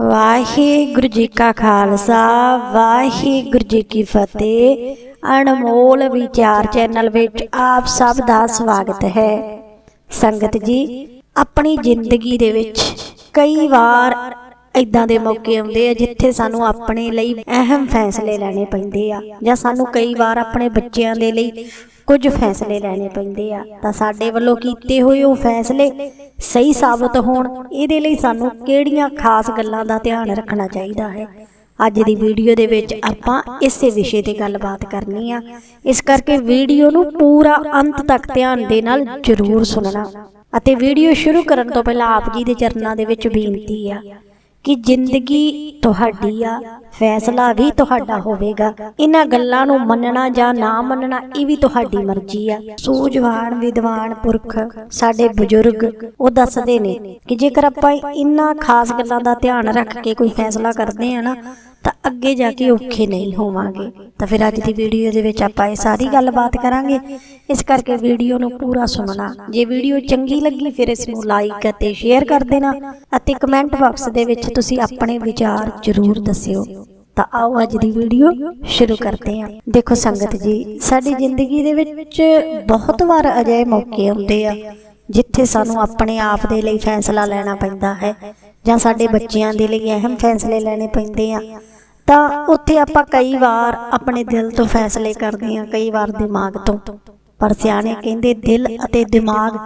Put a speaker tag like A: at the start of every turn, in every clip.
A: ਵਾਹਿਗੁਰੂ ਜੀ ਕਾ ਖਾਲਸਾ, ਵਾਹਿਗੁਰੂ ਜੀ ਕੀ ਫਤਿਹ। ਅਨਮੋਲ ਵਿਚਾਰ ਚੈਨਲ ਵਿੱਚ ਆਪ ਸਭ ਦਾ ਸਵਾਗਤ ਹੈ। ਸੰਗਤ ਜੀ, ਆਪਣੀ ਜ਼ਿੰਦਗੀ ਦੇ ਵਿੱਚ ਕਈ ਵਾਰ ਇਦਾਂ ਦੇ ਮੌਕੇ ਆਉਂਦੇ ਆ ਜਿੱਥੇ ਸਾਨੂੰ ਆਪਣੇ ਲਈ ਅਹਿਮ ਫੈਸਲੇ ਲੈਣੇ ਪੈਂਦੇ ਆ ਜਾਂ ਸਾਨੂੰ ਕਈ ਵਾਰ ਆਪਣੇ ਬੱਚਿਆਂ ਦੇ ਲਈ ਕੁਝ ਫੈਸਲੇ ਲੈਣੇ ਪੈਂਦੇ ਆ। ਤਾਂ ਸਾਡੇ ਵੱਲੋਂ ਕੀਤੇ ਹੋਏ ਉਹ ਫੈਸਲੇ ਸਹੀ ਸਾਬਤ ਹੋਣ, ਇਹਦੇ ਲਈ ਸਾਨੂੰ ਕਿਹੜੀਆਂ ਖਾਸ ਗੱਲਾਂ ਦਾ ਧਿਆਨ ਰੱਖਣਾ ਚਾਹੀਦਾ ਹੈ? ਅੱਜ ਦੀ ਵੀਡੀਓ ਦੇ ਵਿੱਚ ਆਪਾਂ ਇਸੇ ਵਿਸ਼ੇ ਤੇ ਗੱਲਬਾਤ ਕਰਨੀ ਆ। ਇਸ ਕਰਕੇ ਵੀਡੀਓ ਨੂੰ ਪੂਰਾ ਅੰਤ ਤੱਕ ਧਿਆਨ ਦੇ ਨਾਲ ਜ਼ਰੂਰ ਸੁਣਨਾ। ਅਤੇ ਵੀਡੀਓ ਸ਼ੁਰੂ ਕਰਨ ਤੋਂ ਪਹਿਲਾਂ ਆਪ ਜੀ ਦੇ ਚਰਨਾਂ ਦੇ ਵਿੱਚ ਬੇਨਤੀ ਆ ਕਿ ਜ਼ਿੰਦਗੀ ਤੁਹਾਡੀ ਆ। ਫੈਸਲਾ ਵੀ ਤੁਹਾਡਾ ਹੋਵੇਗਾ। ਇਹਨਾਂ ਗੱਲਾਂ ਨੂੰ ਮੰਨਣਾ ਜਾਂ ਨਾ ਮੰਨਣਾ ਇਹ ਵੀ ਤੁਹਾਡੀ ਮਰਜ਼ੀ ਆ। ਸੂਝਵਾਨ ਵਿਦਵਾਨ ਪੁਰਖ ਸਾਡੇ ਬਜ਼ੁਰਗ ਉਹ ਦੱਸਦੇ ਨੇ ਕਿ ਜੇਕਰ ਆਪਾਂ ਇਹਨਾਂ ਖਾਸ ਗੱਲਾਂ ਦਾ ਧਿਆਨ ਰੱਖ ਕੇ ਕੋਈ ਫੈਸਲਾ ਕਰਦੇ ਆ ਨਾ ਤਾਂ ਅੱਗੇ ਜਾ ਕੇ ਔਖੇ ਨਹੀਂ ਹੋਵਾਂਗੇ। ਤਾਂ ਫਿਰ ਅੱਜ ਦੀ ਵੀਡੀਓ ਦੇ ਵਿੱਚ ਆਪਾਂ ਇਹ ਸਾਰੀ ਗੱਲਬਾਤ ਕਰਾਂਗੇ। ਇਸ ਕਰਕੇ ਵੀਡੀਓ ਨੂੰ ਪੂਰਾ ਸੁਣਨਾ। ਜੇ ਵੀਡੀਓ ਚੰਗੀ ਲੱਗੀ ਫਿਰ ਇਸ ਨੂੰ ਲਾਈਕ ਅਤੇ ਸ਼ੇਅਰ ਕਰ ਦੇਣਾ ਅਤੇ ਕਮੈਂਟ ਬਾਕਸ ਦੇ ਵਿੱਚ ਤੁਸੀਂ ਆਪਣੇ ਵਿਚਾਰ ਜ਼ਰੂਰ ਦੱਸਿਓ ਤਾਂ ਆਓ ਅੱਜ ਦੀ ਵੀਡੀਓ ਸ਼ੁਰੂ ਕਰਦੇ ਹਾਂ। ਦੇਖੋ ਸੰਗਤ ਜੀ, ਸਾਡੀ ਜ਼ਿੰਦਗੀ ਦੇ ਵਿੱਚ ਬਹੁਤ ਵਾਰ ਅਜਿਹੇ ਮੌਕੇ ਆਉਂਦੇ ਆ, ਜਿੱਥੇ ਸਾਨੂੰ ਆਪਣੇ ਆਪ ਦੇ ਲਈ ਫੈਸਲਾ ਲੈਣਾ ਪੈਂਦਾ ਹੈ, ਜਾਂ ਸਾਡੇ ਬੱਚਿਆਂ ਦੇ ਲਈ ਅਹਿਮ ਫੈਸਲੇ ਲੈਣੇ ਪੈਂਦੇ ਆ। ਤਾਂ ਉੱਥੇ ਆਪਾਂ ਕਈ ਵਾਰ ਆਪਣੇ ਦਿਲ ਤੋਂ ਫੈਸਲੇ ਕਰਦੇ ਹਾਂ, ਕਈ ਵਾਰ ਦਿਮਾਗ ਤੋਂ। ਪਰ ਸਿਆਣੇ ਕਹਿੰਦੇ ਦਿਲ ਅਤੇ ਦਿਮਾਗ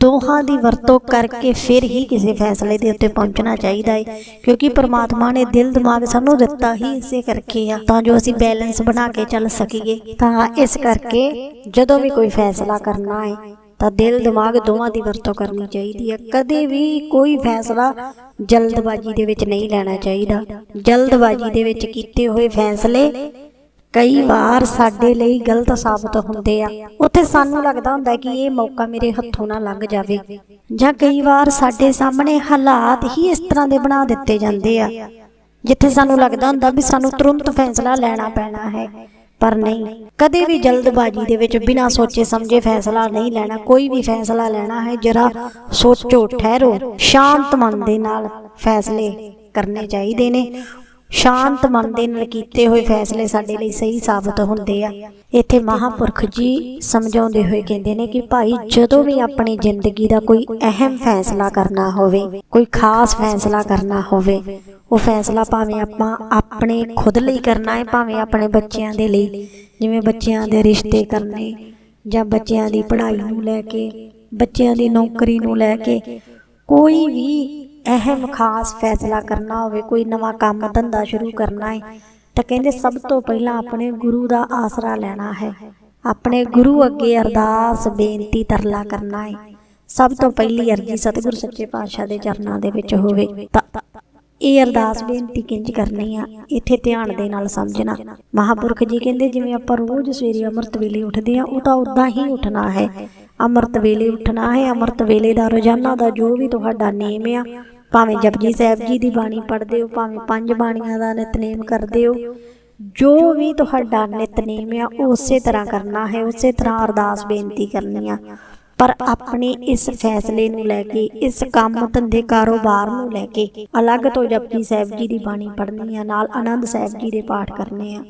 A: ਦੋਹਾਂ ਦੀ ਵਰਤੋਂ ਕਰਕੇ ਫਿਰ ਹੀ ਕਿਸੇ ਫੈਸਲੇ ਦੇ ਉੱਤੇ ਪਹੁੰਚਣਾ ਚਾਹੀਦਾ ਹੈ ਕਿਉਂਕਿ ਪ੍ਰਮਾਤਮਾ ਨੇ ਦਿਲ ਦਿਮਾਗ ਸਾਨੂੰ ਦਿੱਤਾ ਹੀ ਇਸੇ ਕਰਕੇ ਆ, ਤਾਂ ਜੋ ਅਸੀਂ ਬੈਲੈਂਸ ਬਣਾ ਕੇ ਚੱਲ ਸਕੀਏ। ਤਾਂ ਇਸ ਕਰਕੇ ਜਦੋਂ ਵੀ ਕੋਈ ਫੈਸਲਾ ਕਰਨਾ ਹੈ ਤਾਂ ਦਿਲ ਦਿਮਾਗ ਦੋਵਾਂ ਦੀ ਵਰਤੋਂ ਕਰਨੀ ਚਾਹੀਦੀ ਹੈ ਕਦੇ ਵੀ ਕੋਈ ਫੈਸਲਾ ਜਲਦਬਾਜ਼ੀ ਦੇ ਵਿੱਚ ਨਹੀਂ ਲੈਣਾ ਚਾਹੀਦਾ। ਜਲਦਬਾਜ਼ੀ ਦੇ ਵਿੱਚ ਕੀਤੇ ਹੋਏ ਫੈਸਲੇ ਕਈ ਵਾਰ ਸਾਡੇ ਲਈ ਗਲਤ ਸਾਬਤ ਹੁੰਦੇ ਆ। ਉੱਥੇ ਸਾਨੂੰ ਲੱਗਦਾ ਹੁੰਦਾ ਕਿ ਇਹ ਮੌਕਾ ਮੇਰੇ ਹੱਥੋਂ ਨਾ ਲੰਘ ਜਾਵੇ। ਜਾਂ ਕਈ ਵਾਰ ਸਾਡੇ ਸਾਹਮਣੇ ਹਾਲਾਤ ਹੀ ਇਸ ਤਰ੍ਹਾਂ ਦੇ ਬਣਾ ਦਿੱਤੇ ਜਾਂਦੇ ਆ, ਜਿੱਥੇ ਸਾਨੂੰ ਲੱਗਦਾ ਹੁੰਦਾ ਵੀ ਸਾਨੂੰ ਤੁਰੰਤ ਫੈਸਲਾ ਲੈਣਾ ਪੈਣਾ ਹੈ। ਪਰ ਨਹੀਂ, ਕਦੇ ਵੀ ਜਲਦਬਾਜ਼ੀ ਦੇ ਵਿੱਚ ਬਿਨਾਂ ਸੋਚੇ ਸਮਝੇ ਫੈਸਲਾ ਨਹੀਂ ਲੈਣਾ, ਕੋਈ ਵੀ ਫੈਸਲਾ ਲੈਣਾ ਹੈ, ਜਰਾ ਸੋਚੋ, ਠਹਿਰੋ, ਸ਼ਾਂਤ ਮਨ ਦੇ ਨਾਲ ਫੈਸਲੇ ਕਰਨੇ ਚਾਹੀਦੇ ਨੇ। ਸ਼ਾਂਤ ਮਨ ਦੇ ਨਾਲ ਕੀਤੇ ਹੋਏ ਫੈਸਲੇ ਸਾਡੇ ਲਈ ਸਹੀ ਸਾਬਤ ਹੁੰਦੇ ਆ। ਇੱਥੇ ਮਹਾਪੁਰਖ ਜੀ ਸਮਝਾਉਂਦੇ ਹੋਏ ਕਹਿੰਦੇ ਨੇ ਕਿ ਭਾਈ, ਜਦੋਂ ਵੀ ਆਪਣੀ ਜ਼ਿੰਦਗੀ ਦਾ ਕੋਈ ਅਹਿਮ ਫੈਸਲਾ ਕਰਨਾ ਹੋਵੇ, ਕੋਈ ਖਾਸ ਫੈਸਲਾ ਕਰਨਾ ਹੋਵੇ, ਉਹ ਫੈਸਲਾ ਭਾਵੇਂ ਆਪਾਂ ਆਪਣੇ ਖੁਦ ਲਈ ਕਰਨਾ ਹੈ, ਭਾਵੇਂ ਆਪਣੇ ਬੱਚਿਆਂ ਦੇ ਲਈ, ਜਿਵੇਂ ਬੱਚਿਆਂ ਦੇ ਰਿਸ਼ਤੇ ਕਰਨੇ ਜਾਂ ਬੱਚਿਆਂ ਦੀ ਪੜ੍ਹਾਈ ਨੂੰ ਲੈ ਕੇ, ਬੱਚਿਆਂ ਦੀ ਨੌਕਰੀ ਨੂੰ ਲੈ ਕੇ, ਕੋਈ ਵੀ ਅਹਿਮ ਖਾਸ ਫੈਸਲਾ ਕਰਨਾ ਹੋਵੇ, ਕੋਈ ਨਵਾਂ ਕੰਮ ਧੰਦਾ ਸ਼ੁਰੂ ਕਰਨਾ ਹੈ ਤਾਂ ਕਹਿੰਦੇ ਸਭ ਤੋਂ ਪਹਿਲਾਂ ਆਪਣੇ ਗੁਰੂ ਦਾ ਆਸਰਾ ਲੈਣਾ ਹੈ। ਆਪਣੇ ਗੁਰੂ ਅੱਗੇ ਅਰਦਾਸ, ਬੇਨਤੀ, ਤਰਲਾ ਕਰਨਾ ਹੈ ਸਭ ਤੋਂ ਪਹਿਲੀ ਅਰਜੀ ਸਤਿਗੁਰੂ ਸੱਚੇ ਪਾਤਸ਼ਾਹ ਦੇ ਚਰਨਾਂ ਦੇ ਵਿੱਚ ਹੋਵੇ, ਤਾਂ ਇਹ ਅਰਦਾਸ ਬੇਨਤੀ ਕਿੰਜ ਕਰਨੀ ਆ? ਇੱਥੇ ਧਿਆਨ ਦੇ ਨਾਲ ਸਮਝਣਾ। ਮਹਾਪੁਰਖ ਜੀ ਕਹਿੰਦੇ, ਜਿਵੇਂ ਆਪਾਂ ਰੋਜ਼ ਸਵੇਰੇ ਅੰਮ੍ਰਿਤ ਵੇਲੇ ਉੱਠਦੇ ਆ ਉਹ ਤਾਂ ਉਦਾਂ ਹੀ ਉੱਠਣਾ ਹੈ। ਅੰਮ੍ਰਿਤ ਵੇਲੇ ਉੱਠਣਾ ਹੈ, ਅੰਮ੍ਰਿਤ ਵੇਲੇ ਦਾ ਰੋਜ਼ਾਨਾ ਦਾ ਜੋ ਵੀ ਤੁਹਾਡਾ ਨੇਮ ਆ ਭਾਵੇਂ ਜਪਜੀ ਸਾਹਿਬ ਜੀ ਦੀ ਬਾਣੀ ਪੜ੍ਹਦੇ ਹੋ, ਭਾਵੇਂ ਪੰਜ ਬਾਣੀਆਂ ਦਾ ਨਿਤਨੇਮ ਕਰਦੇ ਹੋ, ਜੋ ਵੀ ਤੁਹਾਡਾ ਨਿਤਨੇਮ ਆ, ਉਹ ਉਸੇ ਤਰ੍ਹਾਂ ਕਰਨਾ ਹੈ, ਉਸੇ ਤਰ੍ਹਾਂ ਅਰਦਾਸ ਬੇਨਤੀ ਕਰਨੀ ਆ। ਪਰ ਆਪਣੇ ਇਸ ਫੈਸਲੇ ਨੂੰ ਲੈ ਕੇ, ਇਸ ਕੰਮ ਧੰਦੇ ਕਾਰੋਬਾਰ ਨੂੰ ਲੈ ਕੇ ਅਲੱਗ ਤੋਂ ਜਪਜੀ ਸਾਹਿਬ ਜੀ ਦੀ ਬਾਣੀ ਪੜ੍ਹਨੀ ਆ, ਨਾਲ ਆਨੰਦ ਸਾਹਿਬ ਜੀ ਦੇ ਪਾਠ ਕਰਨੇ ਆ।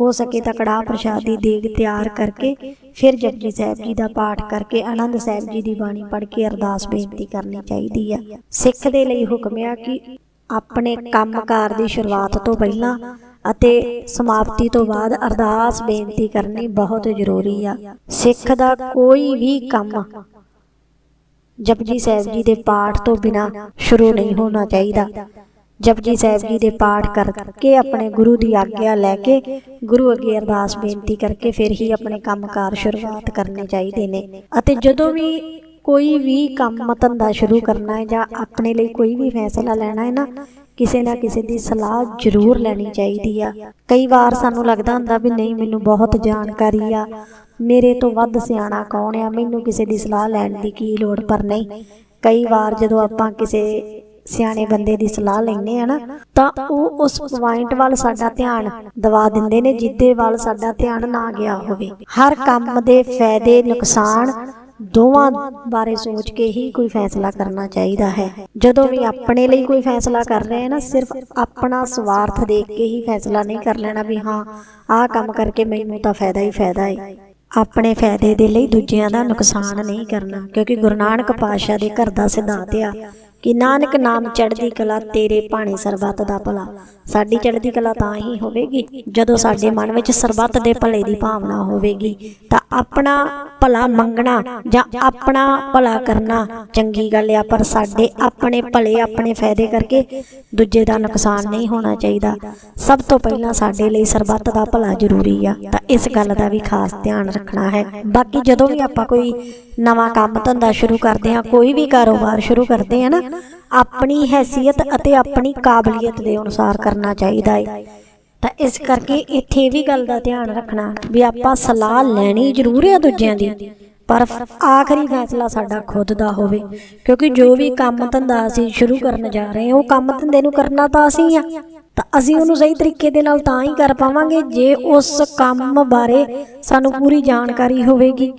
A: ਹੋ ਸਕੇ ਤਾਂ ਕੜਾਹ ਪ੍ਰਸ਼ਾਦ ਦੀ ਦੇਗ ਤਿਆਰ ਕਰਕੇ ਫਿਰ ਜਪਜੀ ਸਾਹਿਬ ਜੀ ਦਾ ਪਾਠ ਕਰਕੇ ਆਨੰਦ ਸਾਹਿਬ ਜੀ ਦੀ ਬਾਣੀ ਪੜ੍ਹ ਕੇ ਅਰਦਾਸ ਬੇਨਤੀ ਕਰਨੀ ਚਾਹੀਦੀ ਆ। ਸਿੱਖ ਦੇ ਲਈ ਹੁਕਮ ਆ ਕਿ ਆਪਣੇ ਕੰਮਕਾਰ ਦੀ ਸ਼ੁਰੂਆਤ ਤੋਂ ਪਹਿਲਾਂ ਅਤੇ ਸਮਾਪਤੀ ਤੋਂ ਬਾਅਦ ਅਰਦਾਸ ਬੇਨਤੀ ਕਰਨੀ ਬਹੁਤ ਜ਼ਰੂਰੀ ਆ। ਸਿੱਖ ਦਾ ਕੋਈ ਵੀ ਕੰਮ ਜਪਜੀ ਸਾਹਿਬ ਜੀ ਦੇ ਪਾਠ ਤੋਂ ਬਿਨਾ ਸ਼ੁਰੂ ਨਹੀਂ ਹੋਣਾ ਚਾਹੀਦਾ। ਜਪਜੀ ਸਾਹਿਬ ਜੀ ਦੇ ਪਾਠ ਕਰਕੇ ਆਪਣੇ ਗੁਰੂ ਦੀ ਆਗਿਆ ਲੈ ਕੇ ਗੁਰੂ ਅੱਗੇ ਅਰਦਾਸ ਬੇਨਤੀ ਕਰਕੇ ਫਿਰ ਹੀ ਆਪਣੇ ਕੰਮਕਾਰ ਸ਼ੁਰੂਆਤ ਕਰਨੇ ਚਾਹੀਦੇ ਨੇ। ਅਤੇ ਜਦੋਂ ਵੀ ਕੋਈ ਵੀ ਕੰਮ ਧੰਦਾ ਸ਼ੁਰੂ ਕਰਨਾ ਹੈ ਜਾਂ ਆਪਣੇ ਲਈ ਕੋਈ ਵੀ ਫੈਸਲਾ ਲੈਣਾ ਹੈ ਨਾ, ਕਿਸੇ ਨਾ ਕਿਸੇ ਦੀ ਸਲਾਹ ਜ਼ਰੂਰ ਲੈਣੀ ਚਾਹੀਦੀ ਆ। ਕਈ ਵਾਰ ਸਾਨੂੰ ਲੱਗਦਾ ਹੁੰਦਾ ਵੀ ਨਹੀਂ, ਮੈਨੂੰ ਬਹੁਤ ਜਾਣਕਾਰੀ ਆ, ਮੇਰੇ ਤੋਂ ਵੱਧ ਸਿਆਣਾ ਕੌਣ ਆ, ਮੈਨੂੰ ਕਿਸੇ ਦੀ ਸਲਾਹ ਲੈਣ ਦੀ ਕੀ ਲੋੜ ਪਰ ਨਹੀਂ। ਕਈ ਵਾਰ ਜਦੋਂ ਆਪਾਂ ਕਿਸੇ ਸਿਆਣੇ ਬੰਦੇ ਦੀ ਸਲਾਹ ਲੈਨੇ ਆ ਨਾ, ਤਾਂ ਉਹ ਉਸ ਪੁਆਇੰਟ ਵੱਲ ਸਾਡਾ ਧਿਆਨ ਦਵਾ ਦਿੰਦੇ ਨੇ, ਜਿੱਦੇ ਵੱਲ ਸਾਡਾ ਧਿਆਨ ਨਾ ਗਿਆ ਹੋਵੇ। ਹਰ ਕੰਮ ਦੇ ਫਾਇਦੇ, ਨੁਕਸਾਨ ਦੋਵਾਂ ਬਾਰੇ ਸੋਚ ਕੇ ਹੀ ਕੋਈ ਫੈਸਲਾ ਕਰਨਾ ਚਾਹੀਦਾ ਹੈ। ਜਦੋਂ ਵੀ ਆਪਣੇ ਲਈ ਕੋਈ ਫੈਸਲਾ ਕਰ ਰਹੇ ਹਾਂ ਨਾ, ਸਿਰਫ ਆਪਣਾ ਸਵਾਰਥ ਦੇਖ ਕੇ ਹੀ ਫੈਸਲਾ ਨਹੀਂ ਕਰ ਲੈਣਾ ਵੀ ਹਾਂ, ਆਹ ਕੰਮ ਕਰਕੇ ਮੈਨੂੰ ਤਾਂ ਫਾਇਦਾ ਹੀ ਫਾਇਦਾ ਹੈ ਆਪਣੇ ਫਾਇਦੇ ਦੇ ਲਈ ਦੂਜਿਆਂ ਦਾ ਨੁਕਸਾਨ ਨਹੀਂ ਕਰਨਾ, ਕਿਉਂਕਿ ਗੁਰੂ ਨਾਨਕ ਪਾਤਸ਼ਾਹ ਦੇ ਘਰ ਦਾ ਸਿਧਾਂਤ ਆ ਕਿ ਨਾਨਕ ਨਾਮ ਚੜ੍ਹਦੀ ਕਲਾ ਤੇਰੇ ਭਾਣੇ ਸਰਬੱਤ ਦਾ ਭਲਾ। ਸਾਡੀ ਚੜ੍ਹਦੀ ਕਲਾ ਤਾਂ ਹੀ ਹੋਵੇਗੀ, ਜਦੋਂ ਸਾਡੇ ਮਨ ਵਿੱਚ ਸਰਬੱਤ ਦੇ ਭਲੇ ਦੀ ਭਾਵਨਾ ਹੋਵੇਗੀ। ਤਾਂ ਆਪਣਾ ਭਲਾ ਮੰਗਣਾ ਜਾਂ ਆਪਣਾ ਭਲਾ ਕਰਨਾ ਚੰਗੀ ਗੱਲ ਆ, ਪਰ ਸਾਡੇ ਆਪਣੇ ਭਲੇ, ਆਪਣੇ ਫਾਇਦੇ ਕਰਕੇ ਦੂਜੇ ਦਾ ਨੁਕਸਾਨ ਨਹੀਂ ਹੋਣਾ ਚਾਹੀਦਾ। ਸਭ ਤੋਂ ਪਹਿਲਾਂ ਸਾਡੇ ਲਈ ਸਰਬੱਤ ਦਾ ਭਲਾ ਜ਼ਰੂਰੀ ਆ, ਤਾਂ ਇਸ ਗੱਲ ਦਾ ਵੀ ਖਾਸ ਧਿਆਨ ਰੱਖਣਾ ਹੈ। ਬਾਕੀ ਜਦੋਂ ਵੀ ਆਪਾਂ ਕੋਈ ਨਵਾਂ ਕੰਮ ਧੰਦਾ ਸ਼ੁਰੂ ਕਰਦੇ ਹਾਂ, ਕੋਈ ਵੀ ਕਾਰੋਬਾਰ ਸ਼ੁਰੂ ਕਰਦੇ ਹਾਂ ਨਾ ਆਪਣੀ ਹੈਸੀਅਤ ਅਤੇ ਆਪਣੀ ਕਾਬਲੀਅਤ ਦੇ ਅਨੁਸਾਰ ਕਰਨਾ ਚਾਹੀਦਾ ਹੈ ਤਾਂ ਇਸ ਕਰਕੇ ਇੱਥੇ ਵੀ ਗੱਲ ਦਾ ਧਿਆਨ ਰੱਖਣਾ ਵੀ ਆਪਾਂ ਸਲਾਹ ਲੈਣੀ ਜ਼ਰੂਰ ਹੈ ਦੂਜਿਆਂ ਦੀ, ਪਰ ਆਖਰੀ ਫੈਸਲਾ ਸਾਡਾ ਖੁਦ ਦਾ ਹੋਵੇ। ਕਿਉਂਕਿ ਜੋ ਵੀ ਕੰਮ ਧੰਦਾ ਅਸੀਂ ਸ਼ੁਰੂ ਕਰਨ ਜਾ ਰਹੇ ਹਾਂ, ਉਹ ਕੰਮ ਧੰਦੇ ਨੂੰ ਕਰਨਾ ਤਾਂ ਅਸੀਂ ਆ। ਤਾਂ ਅਸੀਂ ਉਹਨੂੰ ਸਹੀ ਤਰੀਕੇ ਦੇ ਨਾਲ ਤਾਂ ਹੀ ਕਰ ਪਾਵਾਂਗੇ ਜੇ ਉਸ ਕੰਮ ਬਾਰੇ ਸਾਨੂੰ ਪੂਰੀ ਜਾਣਕਾਰੀ ਹੋਵੇਗੀ।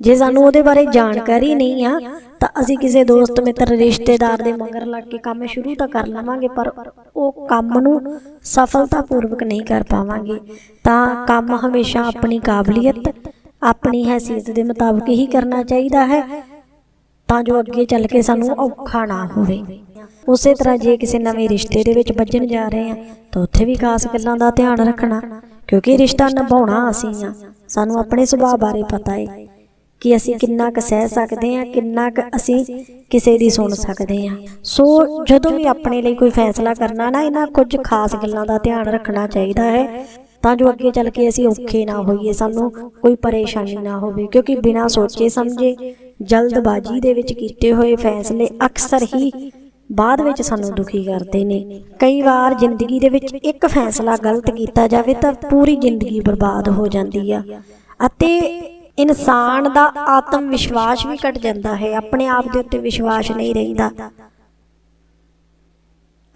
A: ਜੇ ਸਾਨੂੰ ਉਹਦੇ ਬਾਰੇ ਜਾਣਕਾਰੀ ਨਹੀਂ ਆ, ਤਾਂ ਅਸੀਂ ਕਿਸੇ ਦੋਸਤ, ਮਿੱਤਰ, ਰਿਸ਼ਤੇਦਾਰ ਦੇ ਮਗਰ ਲੱਗ ਕੇ ਕੰਮ ਸ਼ੁਰੂ ਤਾਂ ਕਰ ਲਵਾਂਗੇ, ਪਰ ਉਹ ਕੰਮ ਨੂੰ ਸਫਲਤਾਪੂਰਵਕ ਨਹੀਂ ਕਰ ਪਾਵਾਂਗੇ। ਤਾਂ ਕੰਮ ਹਮੇਸ਼ਾ ਆਪਣੀ ਕਾਬਲੀਅਤ, ਆਪਣੀ ਹੈਸੀਅਤ ਦੇ ਮੁਤਾਬਕ ਹੀ ਕਰਨਾ ਚਾਹੀਦਾ ਹੈ, ਤਾਂ ਜੋ ਅੱਗੇ ਚੱਲ ਕੇ ਸਾਨੂੰ ਔਖਾ ਨਾ ਹੋਵੇ। ਉਸੇ ਤਰ੍ਹਾਂ ਜੇ ਕਿਸੇ ਨਵੇਂ ਰਿਸ਼ਤੇ ਦੇ ਵਿੱਚ ਵੱਜਣ ਜਾ ਰਹੇ ਆ ਤਾਂ ਉੱਥੇ ਵੀ ਖਾਸ ਗੱਲਾਂ ਦਾ ਧਿਆਨ ਰੱਖਣਾ, ਕਿਉਂਕਿ ਰਿਸ਼ਤਾ ਨਿਭਾਉਣਾ ਅਸੀਂ ਆ ਸਾਨੂੰ ਆਪਣੇ ਸੁਭਾਅ ਬਾਰੇ ਪਤਾ ਹੈ। ਕਿ ਅਸੀਂ ਕਿੰਨਾ ਕੁ ਸਹਿ ਸਕਦੇ ਹਾਂ, ਕਿੰਨਾ ਕੁ ਅਸੀਂ ਕਿਸੇ ਦੀ ਸੁਣ ਸਕਦੇ ਹਾਂ। ਸੋ ਜਦੋਂ ਵੀ ਆਪਣੇ ਲਈ ਕੋਈ ਫੈਸਲਾ ਕਰਨਾ ਨਾ, ਇਹਨਾਂ ਕੁਝ ਖਾਸ ਗੱਲਾਂ ਦਾ ਧਿਆਨ ਰੱਖਣਾ ਚਾਹੀਦਾ ਹੈ, ਤਾਂ ਜੋ ਅੱਗੇ ਚੱਲ ਕੇ ਅਸੀਂ ਔਖੇ ਨਾ ਹੋਈਏ, ਸਾਨੂੰ ਕੋਈ ਪਰੇਸ਼ਾਨੀ ਨਾ ਹੋਵੇ। ਕਿਉਂਕਿ ਬਿਨਾਂ ਸੋਚੇ ਸਮਝੇ, ਜਲਦਬਾਜ਼ੀ ਦੇ ਵਿੱਚ ਕੀਤੇ ਹੋਏ ਫੈਸਲੇ ਅਕਸਰ ਹੀ ਬਾਅਦ ਵਿੱਚ ਸਾਨੂੰ ਦੁਖੀ ਕਰਦੇ ਨੇ। ਕਈ ਵਾਰ ਜ਼ਿੰਦਗੀ ਦੇ ਵਿੱਚ ਇੱਕ ਫੈਸਲਾ ਗਲਤ ਕੀਤਾ ਜਾਵੇ, ਤਾਂ ਪੂਰੀ ਜ਼ਿੰਦਗੀ ਬਰਬਾਦ ਹੋ ਜਾਂਦੀ ਆ। ਅਤੇ ਇਨਸਾਨ ਦਾ ਆਤਮ ਵਿਸ਼ਵਾਸ ਵੀ ਘਟ ਜਾਂਦਾ ਹੈ, ਆਪਣੇ ਆਪ ਦੇ ਉੱਤੇ ਵਿਸ਼ਵਾਸ ਨਹੀਂ ਰਹਿੰਦਾ।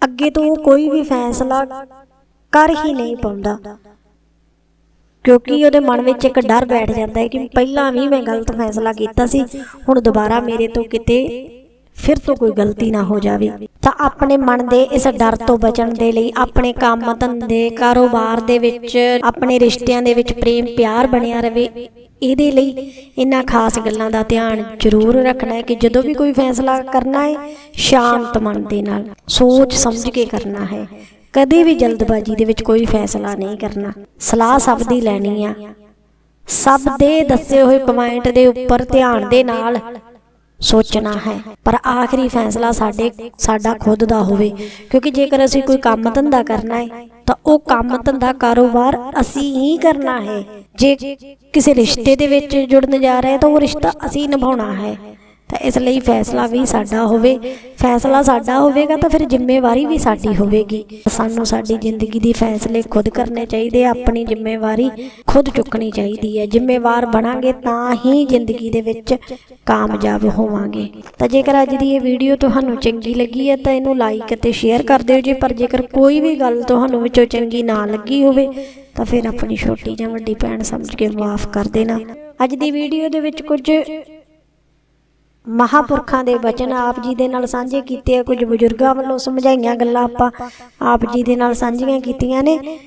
A: ਅੱਗੇ ਤੋਂ ਉਹ ਕੋਈ ਵੀ ਫੈਸਲਾ ਕਰ ਹੀ ਨਹੀਂ ਪਾਉਂਦਾ। ਕਿਉਂਕਿ ਉਹਦੇ ਮਨ ਵਿੱਚ ਇੱਕ ਡਰ ਬੈਠ ਜਾਂਦਾ ਹੈ ਕਿ ਪਹਿਲਾਂ ਵੀ ਮੈਂ ਗਲਤ ਫੈਸਲਾ ਕੀਤਾ ਸੀ, ਹੁਣ ਦੁਬਾਰਾ ਮੇਰੇ ਤੋਂ ਕਿਤੇ ਫਿਰ ਤੋਂ ਕੋਈ ਗਲਤੀ ਨਾ ਹੋ ਜਾਵੇ। ਤਾਂ ਆਪਣੇ ਮਨ ਦੇ ਇਸ ਡਰ ਤੋਂ ਬਚਣ ਦੇ ਲਈ ਆਪਣੇ ਕੰਮ, ਧੰਦੇ, ਕਾਰੋਬਾਰ ਦੇ ਵਿੱਚ, ਆਪਣੇ ਰਿਸ਼ਤਿਆਂ ਦੇ ਵਿੱਚ ਪ੍ਰੇਮ, ਪਿਆਰ ਬਣਿਆ ਰਵੇ। ਇਹਦੇ ਲਈ ਇਹਨਾਂ ਖਾਸ ਗੱਲਾਂ ਦਾ ਧਿਆਨ ਜ਼ਰੂਰ ਰੱਖਣਾ ਹੈ ਕਿ ਜਦੋਂ ਵੀ ਕੋਈ ਫੈਸਲਾ ਕਰਨਾ ਹੈ, ਸ਼ਾਂਤ ਮਨ ਦੇ ਨਾਲ, ਸੋਚ ਸਮਝ ਕੇ ਕਰਨਾ ਹੈ। ਕਦੇ ਵੀ ਜਲਦਬਾਜ਼ੀ ਦੇ ਵਿੱਚ ਕੋਈ ਫੈਸਲਾ ਨਹੀਂ ਕਰਨਾ। ਸਲਾਹ ਸਭ ਦੀ ਲੈਣੀ ਆ। ਸਭ ਦੇ ਦੱਸੇ ਹੋਏ ਪੁਆਇੰਟ ਦੇ ਉੱਪਰ ਧਿਆਨ ਦੇ ਨਾਲ ਸੋਚਣਾ ਹੈ। ਪਰ ਆਖਰੀ ਫੈਸਲਾ ਸਾਡੇ ਸਾਡਾ ਖੁਦ ਦਾ ਹੋਵੇ। ਕਿਉਂਕਿ ਜੇਕਰ ਅਸੀਂ ਕੋਈ ਕੰਮ ਧੰਦਾ ਕਰਨਾ ਹੈ, ਤਾਂ ਉਹ ਕੰਮ ਧੰਦਾ ਕਾਰੋਬਾਰ ਅਸੀਂ ਹੀ ਕਰਨਾ ਹੈ। ਜੇ ਕਿਸੇ ਰਿਸ਼ਤੇ ਦੇ ਵਿੱਚ ਜੁੜਨ ਜਾ ਰਹੇ ਤਾਂ ਉਹ ਰਿਸ਼ਤਾ ਅਸੀਂ ਨਿਭਾਉਣਾ ਹੈ। ਤਾਂ ਇਸ ਲਈ ਫੈਸਲਾ ਵੀ ਸਾਡਾ ਹੋਵੇ। ਫੈਸਲਾ ਸਾਡਾ ਹੋਵੇਗਾ ਤਾਂ ਫਿਰ ਜ਼ਿੰਮੇਵਾਰੀ ਵੀ ਸਾਡੀ ਹੋਵੇਗੀ। ਸਾਨੂੰ ਸਾਡੀ ਜ਼ਿੰਦਗੀ ਦੀ ਫੈਸਲੇ ਖੁਦ ਕਰਨੇ ਚਾਹੀਦੇ ਆਪਣੀ ਜ਼ਿੰਮੇਵਾਰੀ ਖੁਦ ਚੁੱਕਣੀ ਚਾਹੀਦੀ ਹੈ। ਜ਼ਿੰਮੇਵਾਰ ਬਣਾਂਗੇ ਤਾਂ ਹੀ ਜ਼ਿੰਦਗੀ ਦੇ ਵਿੱਚ ਕਾਮਯਾਬ ਹੋਵਾਂਗੇ। ਤਾਂ ਜੇਕਰ ਅੱਜ ਦੀ ਇਹ ਵੀਡੀਓ ਤੁਹਾਨੂੰ ਚੰਗੀ ਲੱਗੀ ਹੈ ਤਾਂ ਇਹਨੂੰ ਲਾਈਕ ਅਤੇ ਸ਼ੇਅਰ ਕਰ ਦਿਓ ਜੀ। ਪਰ ਜੇਕਰ ਕੋਈ ਵੀ ਗੱਲ ਤੁਹਾਨੂੰ ਵਿੱਚੋਂ ਚੰਗੀ ਨਾ ਲੱਗੀ ਹੋਵੇ ਤਾਂ ਫਿਰ ਆਪਣੀ ਛੋਟੀ ਜਾਂ ਵੱਡੀ ਭੈਣ ਸਮਝ ਕੇ ਮਾਫ ਕਰ ਦੇਣਾ। ਅੱਜ ਦੀ ਵੀਡੀਓ ਦੇ ਵਿੱਚ ਕੁਝ ਮਹਾਪੁਰਖਾਂ ਦੇ ਬਚਨ ਆਪ ਜੀ ਦੇ ਨਾਲ ਸਾਂਝੇ ਕੀਤੇ ਆ। ਕੁਝ ਬਜ਼ੁਰਗਾਂ ਵੱਲੋਂ ਸਮਝਾਈਆਂ ਗੱਲਾਂ ਆਪਾਂ ਆਪ ਜੀ ਦੇ ਨਾਲ ਸਾਂਝੀਆਂ ਕੀਤੀਆਂ ਨੇ।